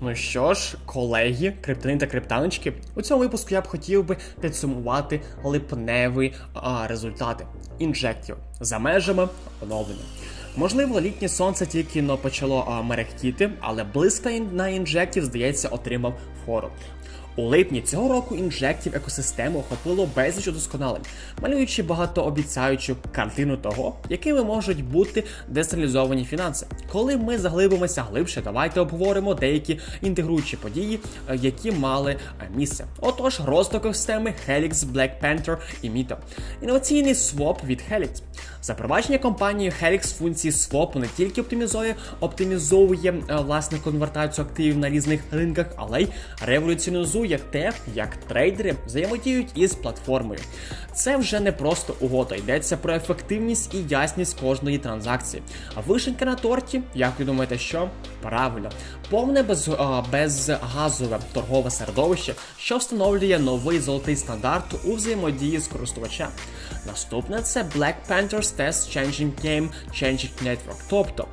Ну що ж, колеги, криптони та криптаночки, у цьому випуску я б хотів би підсумувати липневі а, результати інжектів за межами оновлення. Можливо, літнє сонце тільки но почало а, мерехтіти, але близько на інжектів, здається, отримав фору. У липні цього року інжектів екосистему охопило безліч удосконалень, малюючи багатообіцяючу картину того, якими можуть бути децентралізовані фінанси. Коли ми заглибимося глибше, давайте обговоримо деякі інтегруючі події, е, які мали е, місце. Отож, розвиток екосистеми Helix, Black Panther і Mito. Інноваційний своп від Helix. Запровадження компанією Helix функції свопу не тільки оптимізує, оптимізовує е, власне конвертацію активів на різних ринках, але й революціонізує те, як трейдери взаємодіють із платформою. Це вже не просто угода, йдеться про ефективність і ясність кожної транзакції. А вишенька на торті, як ви думаєте, що? Правильно, повне без, а, безгазове торгове середовище, що встановлює новий золотий стандарт у взаємодії з користувачем. Наступне це Black Panthers Test Changing Game Changing Network. Тобто,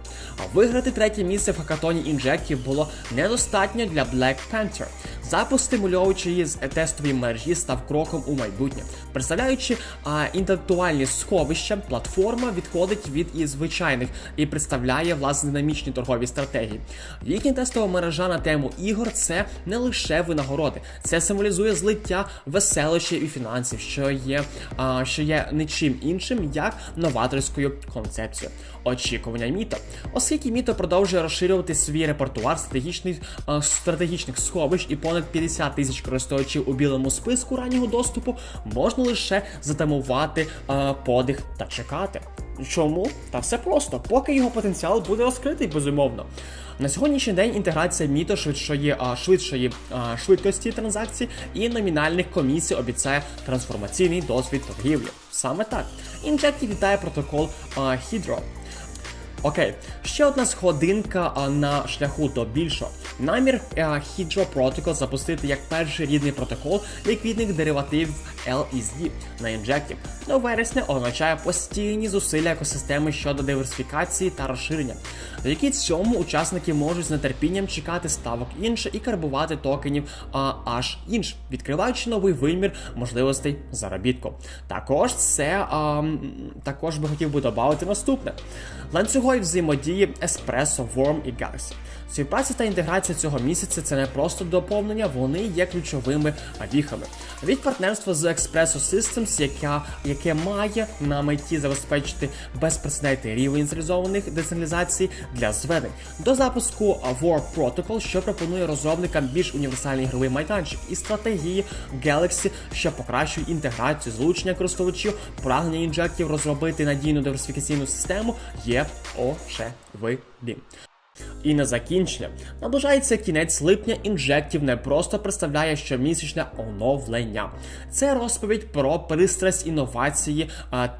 виграти третє місце в хакатоні інжектів було недостатньо для Black Panther. Запуск стимульовуючої з тестової мережі став кроком у майбутнє. Представляючи а, інтелектуальні сховища, платформа відходить від і звичайних і представляє власне динамічні торгові стратегії. Їхня тестова мережа на тему ігор це не лише винагороди, це символізує злиття веселощів і фінансів, що є, а, що є нічим іншим, як новаторською концепцією. Очікування міто, оскільки міто продовжує розширювати свій репертуар стратегічних, а, стратегічних сховищ і понад 50 тисяч користувачів у білому списку раннього доступу, можна лише затамувати а, подих та чекати. Чому? Та все просто, поки його потенціал буде розкритий, безумовно. На сьогоднішній день інтеграція міто швидшої, а, швидшої а, швидкості транзакцій і номінальних комісій обіцяє трансформаційний досвід торгівлі. Саме так. Інжекті вітає протокол а, Hydro. Окей, ще одна сходинка на шляху до більшого. Намір а, Hydro Protocol запустити як перший рідний протокол ліквідних деривативів LSD на інжекті. До вересня означає постійні зусилля екосистеми щодо диверсифікації та розширення, завдяки цьому учасники можуть з нетерпінням чекати ставок інше і карбувати токенів а, аж інш, відкриваючи новий вимір можливостей заробітку. Також це а, також би хотів би додати наступне: ланцюгові взаємодії Espresso, Worm і Galaxy. Співпраця та інтеграція цього місяця це не просто доповнення, вони є ключовими віхами. Від партнерства з Expresso Systems, яка, яке має на меті забезпечити безпрецедентний рівень централізованих децентралізацій для зведень, до запуску War Protocol, що пропонує розробникам більш універсальний ігровий майданчик, і стратегії Galaxy, що покращують інтеграцію, злучення користувачів, прагнення інжектів розробити надійну диверсифікаційну систему є очевидним. І на закінчення наближається кінець липня. Інжектів не просто представляє щомісячне оновлення. Це розповідь про пристрасть інновації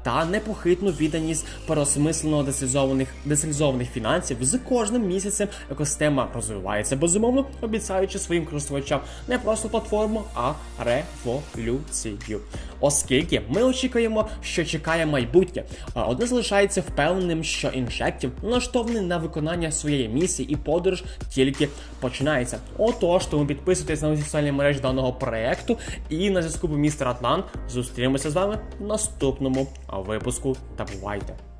та непохитну відданість переосмислено децентралізованих децентралізованих фінансів. З кожним місяцем екосистема розвивається безумовно, обіцяючи своїм користувачам не просто платформу, а революцію. Оскільки ми очікуємо, що чекає майбутнє, одне залишається впевненим, що інжектів налаштований на виконання своєї місії і подорож тільки починається. Отож, тому підписуйтесь на соціальні мережі даного проекту і на зв'язку був містер Атлант. Зустрінемося з вами в наступному випуску. Та бувайте!